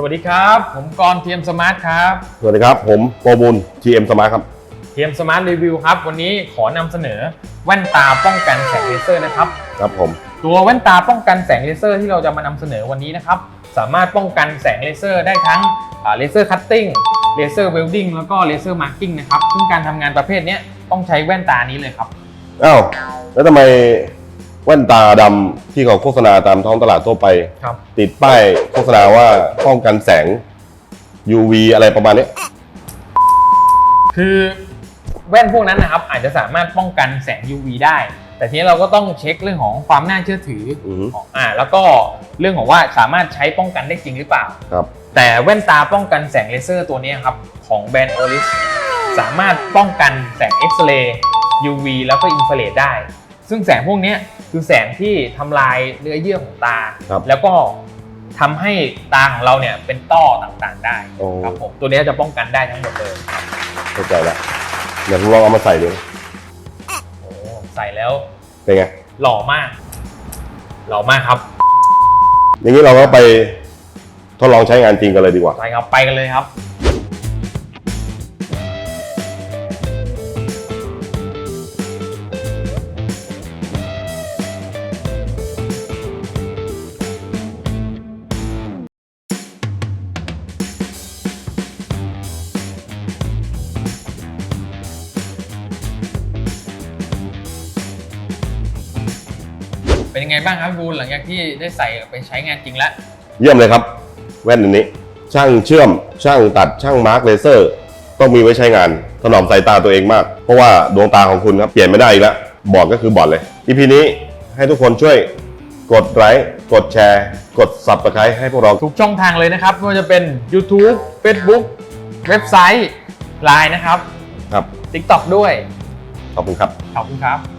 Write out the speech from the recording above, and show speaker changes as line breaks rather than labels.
สวัสดีครับ ผมกรณ์เทียมสมาร์ทครับ
สวัสดีครับ ผมโปรบุญ GM Smart ครับ
เทียมสมาร์ทรีวิวครับ วันนี้ขอนำเสนอแว่นตาป้องกันแสงเลเซอร์นะครับ
ครับผม
ตัวแว่นตาป้องกันแสงเลเซอร์ที่เราจะมานำเสนอวันนี้นะครับ สามารถป้องกันแสงเลเซอร์ได้ทั้งเลเซอร์คัตติ้งเลเซอร์เวลดิ้งแล้วก็เลเซอร์มาร์กิ้งนะครับ ซึ่งการทำงานประเภทเนี้ยต้องใช้แว่นตานี้เลยครับ
อ้าว แล้วทำไม แว่นตาดำที่เขาโฆษณาตามท้องตลาดทั่วไป
ครับ
ติดป้ายโฆษณาว่าป้องกันแสง UV อะไรประมาณนี้
คือแว่นพวกนั้นนะครับ อาจจะสามารถป้องกันแสง UV ได้ แต่ทีนี้เราก็ต้องเช็คเรื่องของความน่าเชื่อถือ
อือฮึ
ของอ่า แล้วก็เรื่องของว่าสามารถใช้ป้องกันได้จริงหรือเปล่า
ครับ
แต่แว่นตาป้องกันแสงเลเซอร์ตัวนี้ครับ ของแบรนด์โอลิสสามารถป้องกันแสงเอ็กซเรย์ UV แล้วก็อินฟราเรดได้ ซึ่งแสงพวกเนี้ยคือแสงที่ทำลายเนื้อเยื่อของตา
ครับ
แล้วก็ทำให้ตาของเราเนี่ยเป็นต้อต่างๆได้
โอ้
ครับผมตัวเนี้ยจะป้องกันได้ทั้งหมดเลย
เข้าใจแล้วเดี๋ยวผมลองเอามาใส่ดู
โอ้ใส่แล้ว
เป็นไง
หล่อมาก หล่อมากครับ
อย่างนี้เราก็ไปทดลองใช้งานจริงกันเลยดีกว่า
ไปครับไปกันเลยครับ เป็นยังไงบ้างครับบูนหลังจากที่ได้ใส่ไปใช้งานจริงแล้ว
เยี่ยมเลยครับ แว่นอันนี้ ช่างเชื่อม ช่างตัดช่างมาร์กเลเซอร์ ต้องมีไว้ใช้งานถนอมสายตาตัวเองมาก เพราะว่าดวงตาของคุณครับเปลี่ยนไม่ได้อีกแล้วบอดก็คือบอดเลย EP นี้ให้ทุกคนช่วยกดไลค์กดแชร์ กด subscribe ให้พวกเรา
ทุกช่องทางเลยนะครับไม่ว่าจะเป็น YouTube Facebook เว็บไซต์ Line นะครับ
ครับ
TikTok ด้วย
ขอบคุณครับ
ขอบคุณครับ